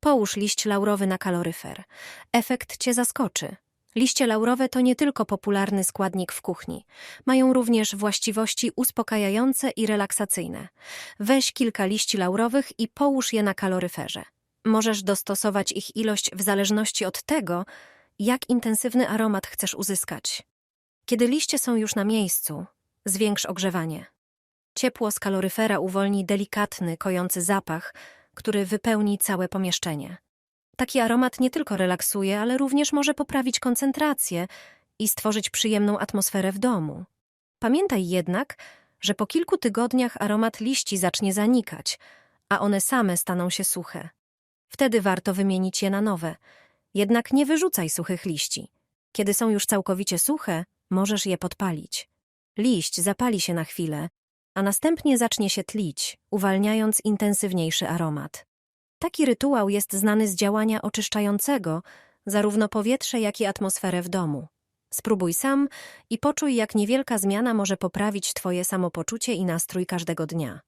Połóż liść laurowy na kaloryfer. Efekt cię zaskoczy. Liście laurowe to nie tylko popularny składnik w kuchni. Mają również właściwości uspokajające i relaksacyjne. Weź kilka liści laurowych i połóż je na kaloryferze. Możesz dostosować ich ilość w zależności od tego, jak intensywny aromat chcesz uzyskać. Kiedy liście są już na miejscu, zwiększ ogrzewanie. Ciepło z kaloryfera uwolni delikatny, kojący zapach, który wypełni całe pomieszczenie. Taki aromat nie tylko relaksuje, ale również może poprawić koncentrację i stworzyć przyjemną atmosferę w domu. Pamiętaj jednak, że po kilku tygodniach aromat liści zacznie zanikać, a one same staną się suche. Wtedy warto wymienić je na nowe. Jednak nie wyrzucaj suchych liści. Kiedy są już całkowicie suche, możesz je podpalić. Liść zapali się na chwilę, a następnie zacznie się tlić, uwalniając intensywniejszy aromat. Taki rytuał jest znany z działania oczyszczającego zarówno powietrze, jak i atmosferę w domu. Spróbuj sam i poczuj, jak niewielka zmiana może poprawić Twoje samopoczucie i nastrój każdego dnia.